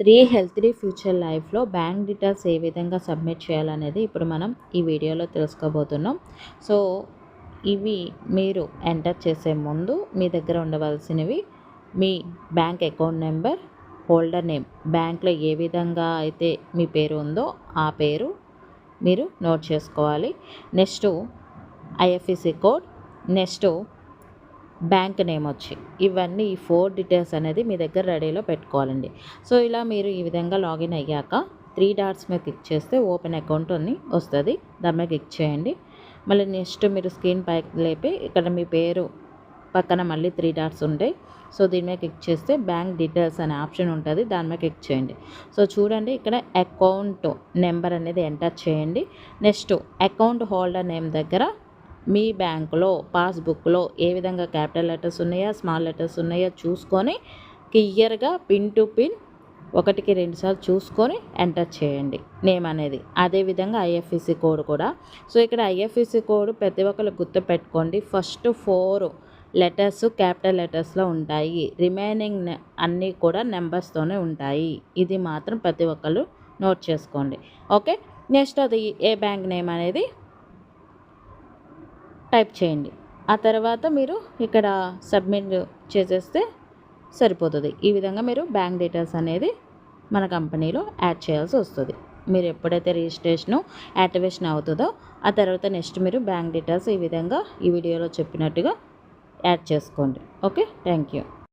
Three healthy future లైఫ్లో bank details ఏ విధంగా సబ్మిట్ చేయాలనేది ఇప్పుడు మనం ఈ వీడియోలో తెలుసుకోబోతున్నాం. సో ఇవి మీరు ఎంటర్ చేసే ముందు మీ దగ్గర ఉండవలసినవి మీ bank account number holder name బ్యాంక్లో ఏ విధంగా అయితే మీ పేరు ఉందో ఆ పేరు మీరు నోట్ చేసుకోవాలి. Next IFSC code next bank name వచ్చి. ఇవన్నీ ఈ ఫోర్ డీటెయిల్స్ అనేది మీ దగ్గర రెడీలో పెట్టుకోవాలండి. సో ఇలా మీరు ఈ విధంగా లాగిన్ అయ్యాక త్రీ డాట్స్ మీద క్లిక్ చేస్తే ఓపెన్ అకౌంట్ అని వస్తుంది. దాని మీద క్లిక్ చేయండి. మళ్ళీ నెక్స్ట్ మీరు స్క్రీన్ పై లేపి ఇక్కడ మీ పేరు పక్కన మళ్ళీ త్రీ డాట్స్ ఉంటాయి. సో దీని మీద క్లిక్ చేస్తే బ్యాంక్ డీటెయిల్స్ అనే ఆప్షన్ ఉంటుంది. దాని మీద క్లిక్ చేయండి. సో చూడండి ఇక్కడ అకౌంట్ నెంబర్ అనేది ఎంటర్ చేయండి. నెక్స్ట్ అకౌంట్ హోల్డర్ నేమ్ దగ్గర మీ బ్యాంకులో పాస్బుక్లో ఏ విధంగా క్యాపిటల్ లెటర్స్ ఉన్నాయా స్మాల్ లెటర్స్ ఉన్నాయా చూసుకొని క్లియర్గా పిన్ టు పిన్ ఒకటికి రెండుసార్లు చూసుకొని ఎంటర్ చేయండి. నేమ్ అనేది. అదేవిధంగా ఐఎఫ్ఎస్సి కోడ్ కూడా. సో ఇక్కడ ఐఎఫ్ఎస్సి కోడ్ ప్రతి ఒక్కరు గుర్తుపెట్టుకోండి ఫస్ట్ ఫోర్ లెటర్స్ క్యాపిటల్ లెటర్స్లో ఉంటాయి. రిమైనింగ్ అన్నీ కూడా నెంబర్స్తోనే ఉంటాయి. ఇది మాత్రం ప్రతి ఒక్కరు నోట్ చేసుకోండి. ఓకే? నెక్స్ట్ అది ఏ బ్యాంక్ నేమ్ అనేది? టైప్ చేయండి. ఆ తర్వాత మీరు ఇక్కడ సబ్మిట్ చేసేస్తే సరిపోతుంది. ఈ విధంగా మీరు బ్యాంక్ డీటెయిల్స్ అనేది మన కంపెనీలో యాడ్ చేయాల్సి వస్తుంది. మీరు ఎప్పుడైతే రిజిస్ట్రేషన్ యాక్టివేషన్ అవుతుందో ఆ తర్వాత నెక్స్ట్ మీరు బ్యాంక్ డీటెయిల్స్ ఈ విధంగా ఈ వీడియోలో చెప్పినట్టుగా యాడ్ చేసుకోండి. ఓకే? Thank you.